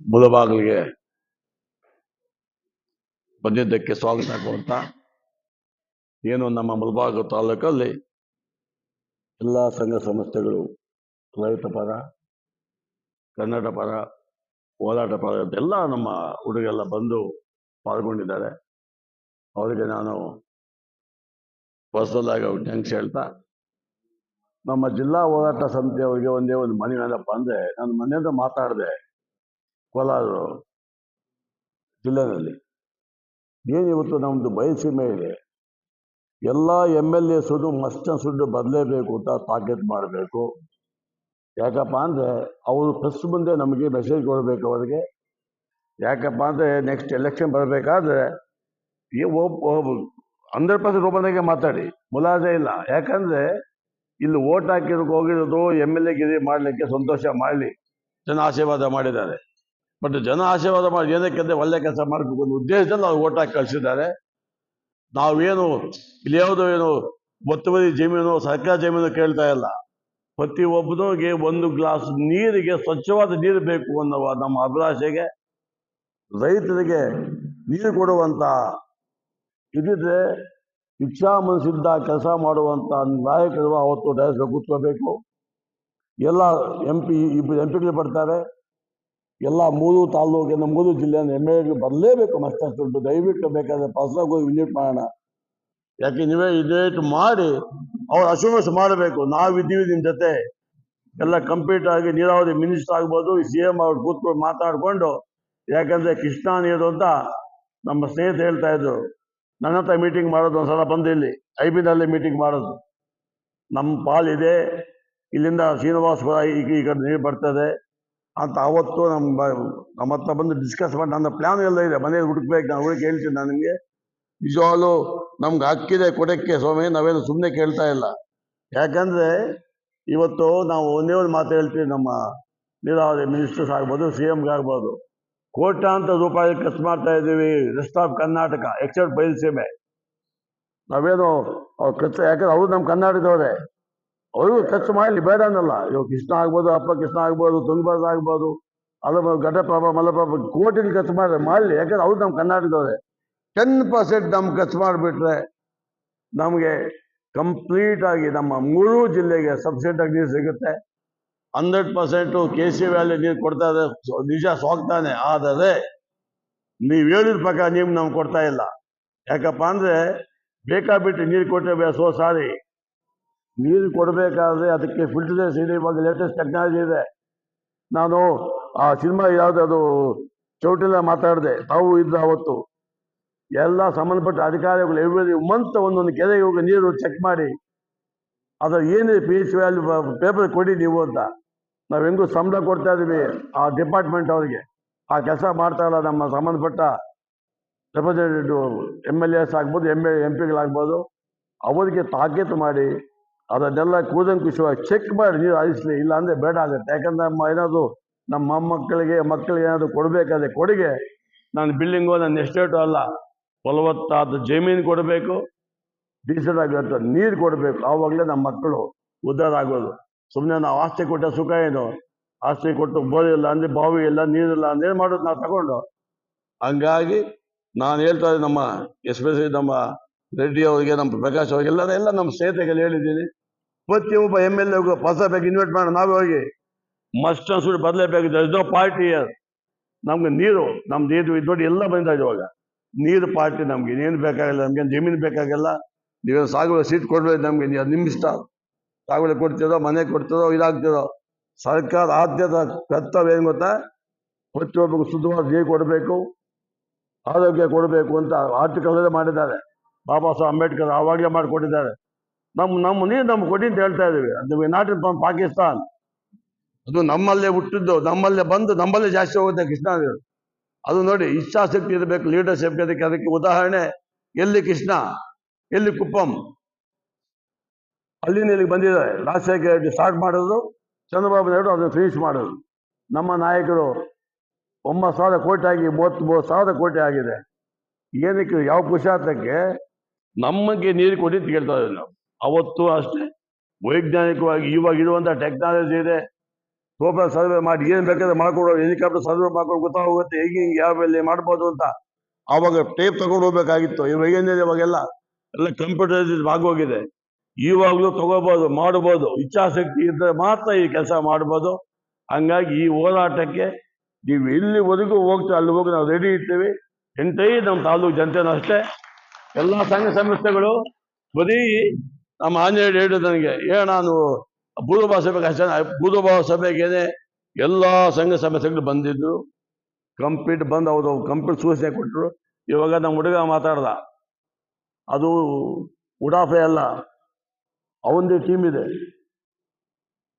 ಮುಳಬಾಗಿಲಿಗೆ ಬಂದಿದ್ದಕ್ಕೆ ಸ್ವಾಗತ ಕೊಡ್ತಾ ಏನು ನಮ್ಮ ಮುಳಬಾಗ ತಾಲೂಕಲ್ಲಿ ಎಲ್ಲ ಸಂಘ ಸಂಸ್ಥೆಗಳು ರೈತ ಪರ, ಕನ್ನಡ ಪರ, ಹೋರಾಟ ಪರ ಎಲ್ಲ ನಮ್ಮ ಹುಡುಗೆಲ್ಲ ಬಂದು ಪಾಲ್ಗೊಂಡಿದ್ದಾರೆ. ಅವರಿಗೆ ನಾನು ಪರ್ಸನಲ್ ಥ್ಯಾಂಕ್ಸ್ ಹೇಳ್ತಾ, ನಮ್ಮ ಜಿಲ್ಲಾ ಹೋರಾಟ ಸಮಿತಿಯವರಿಗೆ ಒಂದೇ ಒಂದು ಮನೆ ಮೇಲೆ ಬಂದೆ ನಾನು ಮನೆಯಿಂದ ಮಾತಾಡಿದೆ. ಕೋಲಾರ ಜಿಲ್ಲೆಯಲ್ಲಿ. ಏನು ಇವತ್ತು ನಮ್ಮದು ಬಯಸೀಮೆ ಇದೆ ಎಲ್ಲ ಎಂ ಎಲ್ ಎ ಸುಡು ಮಸ್ತ ಸುಡ್ಡು ಬದಲೇಬೇಕು ಅಂತ ತಾಕೀತು ಮಾಡಬೇಕು. ಯಾಕಪ್ಪ ಅಂದರೆ ಅವರು ಫಸ್ಟ್ ಮುಂದೆ ನಮಗೆ ಮೆಸೇಜ್ ಕೊಡಬೇಕು ಅವರಿಗೆ. ಯಾಕಪ್ಪ ಅಂದರೆ ನೆಕ್ಸ್ಟ್ ಎಲೆಕ್ಷನ್ ಬರಬೇಕಾದ್ರೆ ಹಂಡ್ರೆಡ್ ಪರ್ಸೆಂಟ್ ಓಪನ್ ಮಾತಾಡಿ, ಮುಲಾಜೆ ಇಲ್ಲ. ಯಾಕಂದರೆ ಇಲ್ಲಿ ಓಟ್ ಹಾಕಿರೋಕೆ ಹೋಗಿರೋದು ಎಂ ಎಲ್ ಎ ಗಿರಿ ಮಾಡಲಿಕ್ಕೆ ಸಂತೋಷ ಮಾಡಲಿ. ಜನ ಆಶೀರ್ವಾದ ಮಾಡಿದ್ದಾರೆ. ಬಟ್ ಜನ ಆಶೀರ್ವಾದ ಮಾಡಿ ಏನಕ್ಕೆ ಒಳ್ಳೆ ಕೆಲಸ ಮಾಡಬೇಕು ಒಂದು ಉದ್ದೇಶದಲ್ಲಿ ನಾವು ಓಟ್ ಹಾಕಿ ಕಳಿಸಿದ್ದಾರೆ. ನಾವೇನು ಇಲ್ಲಿ ಯಾವುದೋ ಏನು ಒತ್ತುವರಿ ಜಮೀನು, ಸರ್ಕಾರ ಜಮೀನು ಕೇಳ್ತಾ ಇಲ್ಲ. ಪ್ರತಿ ಒಬ್ಬನಿಗೆ ಒಂದು ಗ್ಲಾಸ್ ನೀರಿಗೆ, ಸ್ವಚ್ಛವಾದ ನೀರು ಬೇಕು ಅನ್ನುವ ನಮ್ಮ ಅಭಿಲಾಷೆಗೆ ರೈತರಿಗೆ ನೀರು ಕೊಡುವಂತ ಇದ್ರೆ ಇಚ್ಛಾ ಮನಸ್ಸಿದ್ದ ಕೆಲಸ ಮಾಡುವಂತ ನಾಯಕರು ಅವತ್ತು ಡೈರೆಕ್ಟ್ ಕೂತ್ಕೋಬೇಕು. ಎಲ್ಲ ಎಂ ಪಿ ಇಬ್ಬರು ಎಂ ಪಿಗಳು ಬರ್ತಾರೆ. ಎಲ್ಲ ಮೂರು ತಾಲೂಕಿನ ಮೂರು ಜಿಲ್ಲೆಯ ಎಂ ಎಲ್ ಬರಲೇಬೇಕು ಮಸ್ತಷ್ಟು ದುಡ್ಡು ದಯವಿಟ್ಟು ಬೇಕಾದ್ರೆ ಪರ್ಸನಾಗಿ ಹೋಗಿ ವಿಸಿಟ್ ಮಾಡೋಣ. ಯಾಕೆ ನೀವೇ ಇದೇಟ್ ಮಾಡಿ, ಅವ್ರು ಅಶುಮಸ್ ಮಾಡಬೇಕು. ನಾವಿದ್ದೀವಿ ನಿಮ್ಮ ಜೊತೆ. ಎಲ್ಲ ಕಂಪ್ಲೀಟ್ ಆಗಿ ನೀರಾವರಿ ಮಿನಿಸ್ಟರ್ ಆಗ್ಬೋದು ಸಿ ಎಂ ಅವ್ರು ಕೂತ್ಕೊಂಡು ಮಾತಾಡಿಕೊಂಡು, ಯಾಕಂದ್ರೆ ಕೃಷ್ಣಾ ನೀರು ಅಂತ ನಮ್ಮ ಸ್ನೇಹಿತ ಹೇಳ್ತಾ ಇದ್ರು. ನನ್ನ ಹತ್ರ ಮೀಟಿಂಗ್ ಮಾಡೋದು ಒಂದ್ಸಲ ಬಂದು ಇಲ್ಲಿ ಐ ಬಿನಲ್ಲಿ ಮೀಟಿಂಗ್ ಮಾಡೋದು. ನಮ್ಮ ಪಾಲಿದೆ. ಇಲ್ಲಿಂದ ಶ್ರೀನಿವಾಸಪುರ ಈ ಈ ಕಡೆ ನೀರು ಬರ್ತದೆ. ಅಂತ ಅವತ್ತು ನಮ್ಮ ನಮ್ಮ ಹತ್ರ ಬಂದು ಡಿಸ್ಕಸ್ ಮಾಡಿ ನನ್ನ ಪ್ಲಾನ್ ಎಲ್ಲ ಇದೆ. ಮನೇಲಿ ಹುಡುಕ್ಬೇಕು, ನಾನು ಹುಡುಕಿ ಹೇಳ್ತೀನಿ ನಾನು ನಿಮಗೆ. ನಿಜವಾಗ್ಲೂ ನಮ್ಗೆ ಹಕ್ಕಿದೆ ಕೊಡಕ್ಕೆ ಸ್ವಾಮಿ, ನಾವೇನು ಸುಮ್ಮನೆ ಕೇಳ್ತಾ ಇಲ್ಲ. ಯಾಕಂದರೆ ಇವತ್ತು ನಾವು ಒಂದೇ ಒಂದು ಮಾತು ಹೇಳ್ತೀವಿ, ನಮ್ಮ ನೀರಾವರಿ ಮಿನಿಸ್ಟರ್ಸ್ ಆಗ್ಬೋದು ಸಿ ಎಮ್ಗೆ ಆಗ್ಬೋದು. ಕೋಟ್ಯಾಂತರ ರೂಪಾಯಿ ಖರ್ಚು ಮಾಡ್ತಾ ಇದ್ದೀವಿ rest of Karnataka except Bayaluseeme. ನಾವೇನು ಅವ್ರು ಖರ್ಚು, ಯಾಕಂದ್ರೆ ಅವರು ನಮ್ಮ ಕರ್ನಾಟಕದವರೇ. ಅವ್ರಿಗೂ ಖರ್ಚು ಮಾಡಲಿ, ಬೇಡ ಅನ್ನಲ್ಲ. ಇವಾಗ ಕೃಷ್ಣ ಆಗ್ಬೋದು, ಅಪ್ಪ ಕೃಷ್ಣ ಆಗ್ಬೋದು, ತುಂಗಭದ್ರ ಆಗ್ಬೋದು, ಅಲ್ಲ ಘಟಪ್ರಭ, ಮಲಪ್ರಭ, ಕೋಟಿಲಿ ಖರ್ಚು ಮಾಡ್ರೆ, ಮಾಡಲಿ. ಯಾಕಂದ್ರೆ ಅವ್ರು ನಮ್ಮ ಕರ್ನಾಟಕದವ್ರೆ. ಟೆನ್ ಪರ್ಸೆಂಟ್ ನಮ್ಗೆ ಖರ್ಚು ಮಾಡಿಬಿಟ್ರೆ ನಮಗೆ ಕಂಪ್ಲೀಟ್ ಆಗಿ ನಮ್ಮ ಮೂರು ಜಿಲ್ಲೆಗೆ ಸಬ್ಸಿಡಿಯಾಗಿ ನೀರು ಸಿಗುತ್ತೆ. Hundred percent K C valley ನೀರು ಕೊಡ್ತಾ ಇದೆ. ನಿಜ ಸೋಗ್ತಾನೆ ಆದರೆ ನೀವು ಹೇಳಿದ ಪ್ರಕಾರ ನೀವು ನಮ್ಗೆ ಕೊಡ್ತಾ ಇಲ್ಲ. ಯಾಕಪ್ಪ ಅಂದ್ರೆ ಬೇಕಾಬಿಟ್ಟು ನೀರು ಕೊಟ್ಟೆ ಸೋ ಸಾರಿ ನೀರು ಕೊಡಬೇಕಾದ್ರೆ ಅದಕ್ಕೆ ಫಿಲ್ಟರೇಷನ್ ಇದೆ ಇವಾಗ ಲೇಟೆಸ್ಟ್ ಟೆಕ್ನಾಲಜಿ ಇದೆ. ನಾನು ಆ ಸಿನಿಮಾ ಯಾವುದದು ಚೌಟಿಲ್ಲ ಮಾತಾಡಿದೆ, ತಾವು ಇದ್ದ ಅವತ್ತು. ಎಲ್ಲ ಸಂಬಂಧಪಟ್ಟ ಅಧಿಕಾರಿಗಳು ಎವ್ರಿ ಮಂತ್ ಒಂದೊಂದು ಕೆರೆಗೆ ಹೋಗಿ ನೀರು ಚೆಕ್ ಮಾಡಿ ಅದರ ಏನಿದೆ ಪಿ ಎಚ್ ವ್ಯಾಲ್ಯೂ ಪೇಪರ್ ಕೊಡಿ ನೀವು ಅಂತ. ನಾವು ಹೆಂಗೂ ಸಂಬಳ ಕೊಡ್ತಾ ಇದ್ದೀವಿ ಆ ಡಿಪಾರ್ಟ್ಮೆಂಟ್ ಅವರಿಗೆ. ಆ ಕೆಲಸ ಮಾಡ್ತಾ ಇಲ್ಲ ನಮ್ಮ ಸಂಬಂಧಪಟ್ಟ ರೆಪ್ರೆಸೆಂಟೇಟಿವ್ ಎಂ ಎಲ್ ಎಸ್ ಆಗ್ಬೋದು ಎಂ ಎಲ್ ಎಂ ಪಿಗಳಾಗ್ಬೋದು ಅವರಿಗೆ ತಾಕೀತು ಮಾಡಿ ಅದನ್ನೆಲ್ಲ ಕೂದಂಕುಷವಾಗಿ ಚೆಕ್ ಮಾಡಿ ನೀರು ಹರಿಸ್ಲಿ ಇಲ್ಲ ಅಂದ್ರೆ ಬೇಡ ಆಗುತ್ತೆ. ಯಾಕಂದ್ರೆ ಏನಾದ್ರು ನಮ್ಮ ಮೊಮ್ಮಕ್ಕಳಿಗೆ, ಮಕ್ಕಳಿಗೆ ಏನಾದ್ರು ಕೊಡಬೇಕಾದ್ರೆ ಕೊಡುಗೆ. ನಾನು ಬಿಲ್ಡಿಂಗು ನನ್ನ ಎಸ್ಟೇಟು ಅಲ್ಲ, ಫಲವತ್ತಾದ ಜಮೀನು ಕೊಡಬೇಕು ಡೀಸೆಲ್ ಆಗಿರುತ್ತೆ ನೀರು ಕೊಡಬೇಕು. ಆವಾಗಲೇ ನಮ್ಮ ಮಕ್ಕಳು ಉದ್ಧಾರ ಆಗೋದು. ಸುಮ್ಮನೆ ನಾವು ಆಸ್ತಿ ಕೊಟ್ಟ ಸುಖ ಏನು? ಆಸ್ತಿ ಕೊಟ್ಟು ಬೋರ್ ಇಲ್ಲ ಅಂದ್ರೆ ಬಾವಿ ಇಲ್ಲ ನೀರಿಲ್ಲ ಅಂದ್ರೆ ಮಾಡೋದು? ನಾವು ತಗೊಂಡು. ಹಂಗಾಗಿ ನಾನು ಹೇಳ್ತಾ ಇದ್ದೆ ನಮ್ಮ ಎಸ್ಪೆಷಲಿ ನಮ್ಮ ರೆಡ್ಡಿ ಅವರಿಗೆ ನಮ್ಮ ಪ್ರಕಾಶ್ ಅವರಿಗೆ ಎಲ್ಲ ಎಲ್ಲ ನಮ್ಮ ಸ್ನೇಹಿತರಿಗೆ ಹೇಳಿದ್ದೀನಿ. ಪ್ರತಿಯೊಬ್ಬ ಎಂ ಎಲ್ ಎಗೂ ಹೊಸ ಬೇಕು ಇನ್ವೈಟ್ ಮಾಡೋಣ ನಾವೇ ಹೋಗಿ ಮಸ್ಟ್ ಅನ್ಸ್ಬಿಟ್ಟು ಬದಲೇಬೇಕು. ದರ್ ನೋ ಪಾರ್ಟಿ ನಮ್ಗೆ ನೀರು, ನಮ್ದು ಇದು ಇದು ನೋಡಿ ಎಲ್ಲ ಬಂದ ಇವಾಗ. ನೀರು ಪಾರ್ಟಿ ನಮ್ಗೆ, ಇನ್ನೇನು ಬೇಕಾಗಿಲ್ಲ. ನಮ್ಗೆ ಜಮೀನು ಬೇಕಾಗಿಲ್ಲ. ನೀವೇನು ಸಾಗುವ ಸೀಟ್ ಕೊಡ್ಬೇಕು ನಮ್ಗೆ. ನೀವು ನಿಮ್ಮ ಇಷ್ಟ. ಸಾಗುವಳಿ ಕೊಡ್ತಿರೋ, ಮನೆ ಕೊಡ್ತಿರೋ, ಇದಾಗ್ತಿರೋ. ಸರ್ಕಾರ ಆದ್ಯದ ಕರ್ತವ್ಯ ಏನು ಗೊತ್ತಾ? ಪ್ರತಿಯೊಬ್ಬರಿಗೂ ಶುದ್ಧವಾದ ನೀರು ಕೊಡಬೇಕು, ಆರೋಗ್ಯ ಕೊಡಬೇಕು ಅಂತ ಆರ್ಟಿಕಲ್ ಮಾಡಿದ್ದಾರೆ. ಬಾಬಾ ಸಾಹೇಬ್ ಅಂಬೇಡ್ಕರ್ ಆವಾಗಲೇ ಮಾಡಿಕೊಟ್ಟಿದ್ದಾರೆ. ನಮ್ಮ ನಮ್ಮ ನೀರು ನಮ್ಗೆ ಕೊಡಿ ಅಂತ ಹೇಳ್ತಾ ಇದೀವಿ. ಅದು ನಾಟ್ ಫ್ರಮ್ ಪಾಕಿಸ್ತಾನ್ ಅದು ನಮ್ಮಲ್ಲೇ ಹುಟ್ಟಿದ್ದು, ನಮ್ಮಲ್ಲೇ ಬಂದು ನಮ್ಮಲ್ಲೇ ಜಾಸ್ತಿ ಹೋಗುತ್ತೆ ಕೃಷ್ಣ ಅದು ನೋಡಿ, ಇಚ್ಛಾಶಕ್ತಿ ಇರಬೇಕು ಲೀಡರ್ಶಿಪ್ ಅದಕ್ಕೆ ಅದಕ್ಕೆ ಉದಾಹರಣೆ, ಎಲ್ಲಿ ಕೃಷ್ಣ, ಎಲ್ಲಿ ಕುಪ್ಪಂ? ಅಲ್ಲಿಂದ ಇಲ್ಲಿಗೆ ಬಂದಿದ್ದಾರೆ. ರಾಜಶೇಖರ ರೆಡ್ಡಿ ಸ್ಟಾರ್ಟ್ ಮಾಡೋದು ಚಂದ್ರಬಾಬು ನಾಯ್ಡು ಅದನ್ನು ಫಿನಿಶ್ ಮಾಡೋದು ನಮ್ಮ ನಾಯಕರು ಒಂಬತ್ತು ಸಾವಿರ ಕೋಟಿ ಆಗಿ ಮೂವತ್ತ್ಮೂರು ಸಾವಿರ ಕೋಟಿ ಆಗಿದೆ. ಏನಕ್ಕೆ, ಯಾವ ಪುರುಷಾರ್ಥಕ್ಕೆ ನಮಗೆ ನೀರು ಕೊಡಿ ಅಂತ ಕೇಳ್ತಾ ಇದ್ದೀವಿ ನಾವು. ಅವತ್ತು ಅಷ್ಟೇ ವೈಜ್ಞಾನಿಕವಾಗಿ ಇವಾಗ ಇರುವಂಥ ಟೆಕ್ನಾಲಜಿ ಇದೆ. ತೋಪ ಸರ್ವೆ ಮಾಡಿ ಏನು ಬೇಕಾದ್ರೆ ಮಾಡ್ಕೊಡೋ ಹೆಲಿಕಾಪ್ಟರ್ ಸರ್ವೆ ಮಾಡ್ಕೊಂಡು ಗೊತ್ತಾಗುತ್ತೆ ಹೇಗೆ ಹಿಂಗೆ ಯಾವ ಬೆಲೆ ಮಾಡ್ಬೋದು ಅಂತ. ಆವಾಗ ಟೇಪ್ ತಗೊಂಡು ಹೋಗ್ಬೇಕಾಗಿತ್ತು. ಇವಾಗ ಏನಿದೆ ಇವಾಗೆಲ್ಲ? ಎಲ್ಲ ಕಂಪ್ಯೂಟರ್ ಆಗೋಗಿದೆ ಇವಾಗಲೂ ತಗೋಬಹುದು ಮಾಡಬಹುದು ಇಚ್ಛಾಶಕ್ತಿ ಇದ್ದರೆ ಮಾತ್ರ ಈ ಕೆಲಸ ಮಾಡ್ಬೋದು. ಹಂಗಾಗಿ ಈ ಹೋರಾಟಕ್ಕೆ ನೀವು ಎಲ್ಲಿವರೆಗೂ ಹೋಗ್ತೀವಿ ಅಲ್ಲಿ ಹೋಗಿ ನಾವು ರೆಡಿ ಇರ್ತೀವಿ. ಎಂಟೈ ನಮ್ಮ ತಾಲೂಕು ಜನತೆನೂ ಅಷ್ಟೇ. ಎಲ್ಲ ಸಂಘ ಸಂಸ್ಥೆಗಳು ಬರೀ ನಮ್ಮ ಆಂಜನೇಯ ಹೇಳಿದ ನನಗೆ, ಏ, ನಾನು ಪೂರ್ವಭಾವ ಸಭೆಗೆ ಪೂರ್ವಭಾವ ಸಭೆಗೇನೆ ಎಲ್ಲ ಸಂಘ ಸಂಸ್ಥೆಗಳು ಬಂದಿದ್ದು, ಕಂಪ್ಲೀಟ್ ಬಂದು ಅವರು ಕಂಪ್ಲೀಟ್ ಸೂಚನೆ ಕೊಟ್ಟರು ಇವಾಗ ನಮ್ಮ ಹುಡುಗ ಮಾತಾಡ್ದ, ಅದು ಉಡಾಫೆ ಅಲ್ಲ, ಅವಂದೇ ಟೀಮ್ ಇದೆ.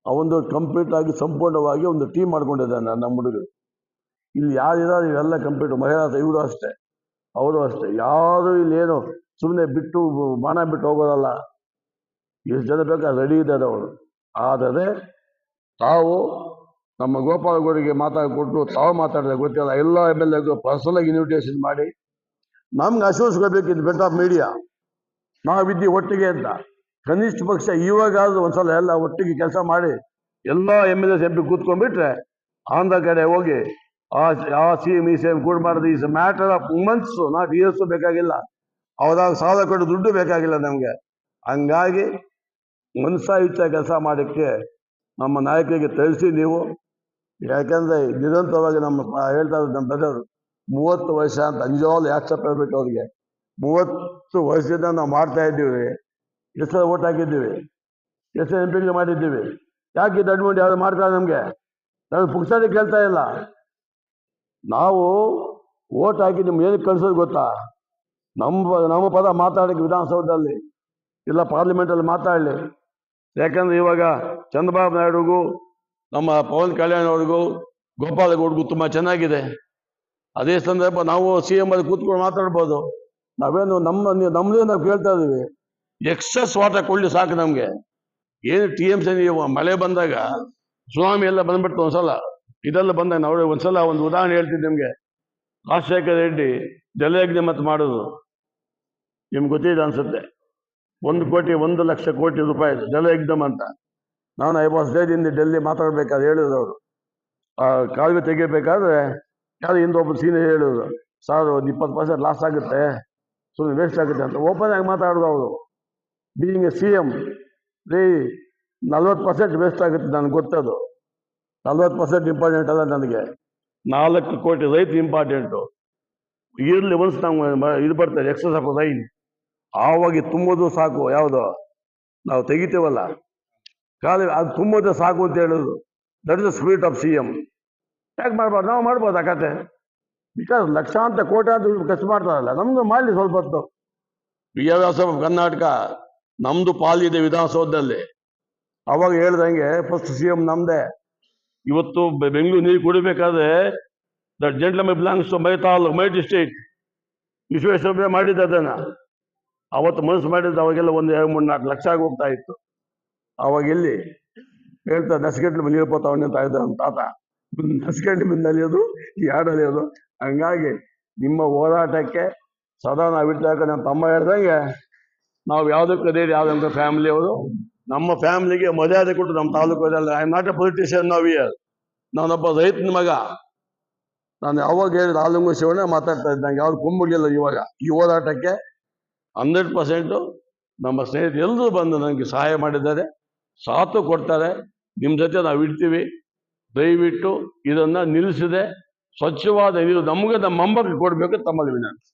ಅವೊಂದು ಕಂಪ್ಲೀಟ್ ಆಗಿ ಸಂಪೂರ್ಣವಾಗಿ ಒಂದು ಟೀಮ್ ಮಾಡ್ಕೊಂಡಿದ್ದಾನೆ ನಮ್ಮ ಹುಡುಗರು. ಇಲ್ಲಿ ಯಾರಿದ್ದಾರೆ ಇವೆಲ್ಲ ಕಂಪ್ಲೀಟ್ ಮಹಿಳಾ ಇವರು ಅಷ್ಟೇ. ಅವರು ಅಷ್ಟೇ. ಯಾರು ಇಲ್ಲೇನು ಸುಮ್ಮನೆ ಬಿಟ್ಟು ಬಾಣ ಬಿಟ್ಟು ಹೋಗೋದಲ್ಲ. ಎಷ್ಟು ಜನ ಬೇಕಾ ರೆಡಿ ಇದ್ದಾರೆ ಅವರು. ಆದರೆ ತಾವು ನಮ್ಮ ಗೋಪಾಲಗೌಡರಿಗೆ ಮಾತಾಡಿಕೊಟ್ಟು ತಾವು ಮಾತಾಡಿದ್ರೆ ಗೊತ್ತಿಲ್ಲ ಎಲ್ಲ ಎಂ ಎಲ್ ಎಗೂ ಪರ್ಸನಲಾಗಿ ಇನ್ವಿಟೇಷನ್ ಮಾಡಿ, ನಮ್ಗೆ ಆಶ್ವಾಸಬೇಕು ಇದು ಬೆಟ್ ಆಫ್ ಮೀಡಿಯಾ ನಾವಿದ್ದೀವಿ ಒಟ್ಟಿಗೆ ಅಂತ. ಕನಿಷ್ಠ ಪಕ್ಷ ಇವಾಗಾದ್ರೂ ಒಂದ್ಸಲ ಎಲ್ಲ ಒಟ್ಟಿಗೆ ಕೆಲಸ ಮಾಡಿ, ಎಲ್ಲ M L S M P ಕೂತ್ಕೊಂಡ್ಬಿಟ್ರೆ, Andhra ಕಡೆ ಹೋಗಿ ಆ ಸಿ ಎಂ ಈ ಸಿ ಎಂ ಕೂಡ ಮಾಡೋದು is matter of months, not years ಬೇಕಾಗಿಲ್ಲ. ಅವಾಗ ಸಾಲ ಕೊಟ್ಟು ದುಡ್ಡು ಬೇಕಾಗಿಲ್ಲ ನಮಗೆ. ಹಂಗಾಗಿ ಮನಸ್ಸಾಹಿತ ಕೆಲಸ ಮಾಡೋಕ್ಕೆ ನಮ್ಮ ನಾಯಕರಿಗೆ ತಿಳಿಸಿ ನೀವು. ಯಾಕಂದ್ರೆ ನಿರಂತರವಾಗಿ ನಮ್ಮ ಹೇಳ್ತಾ ಇದ್ದಾರೆ ನಮ್ಮ ಬ್ರದರ್ ಮೂವತ್ತು ವರ್ಷ ಅಂತ ನಿಜವಾಗ್ಲೂ ಯಾಕ್ಸೆಪ್ಟ್ ಹೇಳ್ಬೇಕು ಅವ್ರಿಗೆ? ಮೂವತ್ತು ವರ್ಷದಿಂದ ನಾವು ಮಾಡ್ತಾ ಇದ್ದೀವಿ. ಎಷ್ಟು ಓಟ್ ಹಾಕಿದ್ದೀವಿ. ಎಷ್ಟು ಎಂ ಪಿಗಳು ಮಾಡಿದ್ದೀವಿ. ಯಾಕೆ ದಡ್ಮಂಡಿ ಯಾರು ಮಾಡ್ತಾರೆ ನಮಗೆ? ನಾನು ಪುಕ್ಸಡಿ ಕೇಳ್ತಾ ಇಲ್ಲ. ನಾವು ಓಟ್ ಹಾಕಿ ನಿಮ್ಗೆ ಏನಕ್ಕೆ ಕಳಿಸೋದು ಗೊತ್ತಾ? ನಮ್ಮ ನಮ್ಮ ಪದ ಮಾತಾಡೋಕ್ಕೆ ವಿಧಾನಸೌಧದಲ್ಲಿ ಇಲ್ಲ ಪಾರ್ಲಿಮೆಂಟಲ್ಲಿ ಮಾತಾಡಲಿ. ಯಾಕಂದ್ರೆ ಇವಾಗ ಚಂದ್ರಬಾಬು ನಾಯ್ಡುಗೂ, ನಮ್ಮ ಪವನ್ ಕಲ್ಯಾಣ್ ಅವ್ರಿಗೂ ಗೋಪಾಲಗೌಡ್ಗೂ ತುಂಬ ಚೆನ್ನಾಗಿದೆ. ಅದೇ ಸಂದರ್ಭ ನಾವು ಸಿ ಎಂ ಅಲ್ಲಿ ಕೂತ್ಕೊಂಡು ಮಾತಾಡ್ಬೋದು. ನಾವೇನು ನಮ್ಮ ನಮ್ಮದೇ ನಾವು ಕೇಳ್ತಾ ಇದೀವಿ ಎಕ್ಸಸ್ ವಾಟರ್ ಕೊಳ್ಳಿ ಸಾಕು ನಮಗೆ. ಏನು ಟಿ ಎಂ ಸಿ ಮಳೆ ಬಂದಾಗ, ಸುನಾಮಿ ಎಲ್ಲ ಬಂದ್ಬಿಡ್ತು ಒಂದ್ಸಲ. ಇದೆಲ್ಲ ಬಂದಾಗ ನಾವು ಒಂದ್ಸಲ ಒಂದು ಉದಾಹರಣೆ ಹೇಳ್ತಿದ್ದೆ ನಿಮಗೆ. ರಾಜಶೇಖರ ರೆಡ್ಡಿ ಜಲಯಜ್ಞ ಮತ್ತು ಮಾಡೋದು. ನಿಮ್ಗೆ ಗೊತ್ತಿದೆ ಅನ್ಸುತ್ತೆ. ಒಂದು ಕೋಟಿ, ಒಂದು ಲಕ್ಷ ಕೋಟಿ ರೂಪಾಯಿ ಜಲಯಜ್ಞಮ್ ಅಂತ. ನಾನು ಐ ವಾಸ್ ಡೇದಿಂದ ಡೆಲ್ಲಿ ಮಾತಾಡ್ಬೇಕಾದ್ರೆ ಹೇಳಿದ್ರು ಅವರು. ಆ, ಕಾಲುವೆ ತೆಗಿಬೇಕಾದ್ರೆ ಯಾರು ಹಿಂದೆ ಒಬ್ಬ ಸೀನಿಯರ್ ಹೇಳಿದ್ರು, ಸರ್, ಒಂದು ಇಪ್ಪತ್ತು ಪರ್ಸೆಂಟ್ ಲಾಸ್ ಆಗುತ್ತೆ ಸುಮ್ಮನೆ ವೇಸ್ಟ್ ಆಗುತ್ತೆ ಅಂತ. ಓಪನ್ ಆಗಿ ಮಾತಾಡೋದು ಅವರು. ಬೀಯಿಂಗ್ ಎ ಸಿ ಎಂ ರೀ ನಲ್ವತ್ತು ಪರ್ಸೆಂಟ್ ವೇಸ್ಟ್ ಆಗುತ್ತೆ, ನನಗೆ ಗೊತ್ತದು. ನಲ್ವತ್ತು ಪರ್ಸೆಂಟ್ ಇಂಪಾರ್ಟೆಂಟ್ ಅದ ನನಗೆ. ನಾಲ್ಕು ಕೋಟಿ ರೈತ ಇಂಪಾರ್ಟೆಂಟು ಇಯರ್ಲಿ ಒನ್ಸ್ ನಾವು ಇದು ಬರ್ತಾರೆ ಎಕ್ಸಸ್ ಆಫ್ ರೈನ್ ಆವಾಗ ತುಂಬೋದು ಸಾಕು, ಯಾವುದು? ನಾವು ತೆಗಿತೇವಲ್ಲ? ಕಾಲ ಅದು ತುಂಬೋದೇ ಸಾಕು ಅಂತ ಹೇಳೋದು. That is the spirit of C M ಯಾಕೆ ಮಾಡ್ಬಾರ್ದು? ನಾವು ಮಾಡ್ಬೋದು ಆ ಕತೆ? ಬಿಕಾಸ್ ಲಕ್ಷಾಂತರ ಕೋಟ್ಯಾಂತರ ಖರ್ಚು ಮಾಡ್ತಾರಲ್ಲ, ನಮ್ದು ಮಾಡಲಿ ಸ್ವಲ್ಪ ಹೊತ್ತು. ವಿದ್ಯಾಭ್ಯಾಸ ಕರ್ನಾಟಕ, ನಮ್ದು ಪಾಲಿದೆ ವಿಧಾನಸೌಧದಲ್ಲಿ. ಅವಾಗ ಹೇಳ್ದಂಗೆ ಫಸ್ಟ್ ಸಿ ಎಂ ನಮ್ದೇ. ಇವತ್ತು ಬೆಂಗಳೂರು ನೀರು ಕುಡಿಬೇಕಾದ್ರೆ that gentleman belongs to my taluk my district Visvesvaraya ಮಾಡಿದ್ದ ಅದನ್ನು. ಅವತ್ತು ಮನಸ್ಸು ಮಾಡಿದ್ದು ಅವಾಗೆಲ್ಲ ಒಂದು ಎರಡು, ಮೂರು, ನಾಲ್ಕು ಲಕ್ಷ ಆಗಿ ಹೋಗ್ತಾ ಇತ್ತು. ಅವಾಗ ಇಲ್ಲಿ ಹೇಳ್ತಾ ನಸಗಟ್ಲು ನೀರು ಪೋತಾವಣ್ಣೆ ಅಂತ ಇದ್ದ ತಾತ. ನಸಗಟ್ಲು ಮುಂದೆ ನಲಿಯೋದು ಯಾರು ಅಲಿಯೋದು ಹಂಗಾಗಿ ನಿಮ್ಮ ಹೋರಾಟಕ್ಕೆ ಸದಾ ನಾವು ಇಟ್ಲಾಕ ನಮ್ಮ ತಮ್ಮ ಹೇಳ್ದಂಗೆ, ನಾವು ಯಾವುದಕ್ಕೆ ಅದೇ ಯಾವ್ದಂತ ಫ್ಯಾಮಿಲಿಯವರು ನಮ್ಮ ಫ್ಯಾಮಿಲಿಗೆ ಮರ್ಯಾದೆ ಕೊಟ್ಟು ನಮ್ಮ ತಾಲೂಕಲ್ಲಿ I am not a politician ನಾವು ಇಯರ್ ನಾನೊಬ್ಬ ರೈತನ ಮಗ. ನಾನು ಯಾವಾಗ ಹೇಳಿದ ಆಲಂಗು ಶಿವಣ್ಣ ಮಾತಾಡ್ತಾ ಇದ್ದಂಗೆ ಅವ್ರು ಕುಂಬಿಗಿಲ್ಲ ಇವಾಗ. ಈ ಹೋರಾಟಕ್ಕೆ ಹಂಡ್ರೆಡ್ ಪರ್ಸೆಂಟು ನಮ್ಮ ಸ್ನೇಹಿತರು ಎಲ್ಲರೂ ಬಂದು ನನಗೆ ಸಹಾಯ ಮಾಡಿದ್ದಾರೆ. ಸಾಥು ಕೊಡ್ತಾರೆ. ನಿಮ್ಮ ಜೊತೆ ನಾವು ಇಡ್ತೀವಿ ದಯವಿಟ್ಟು ಇದನ್ನು ನಿಲ್ಲಿಸಿದೆ. ಸ್ವಚ್ಛವಾದ ನೀರು ನಮಗೆ ನಮ್ಮ ಮಂಬಕ್ಕೆ ಕೊಡಬೇಕು ತಮ್ಮಲ್ಲಿ ವಿನಂತಿ.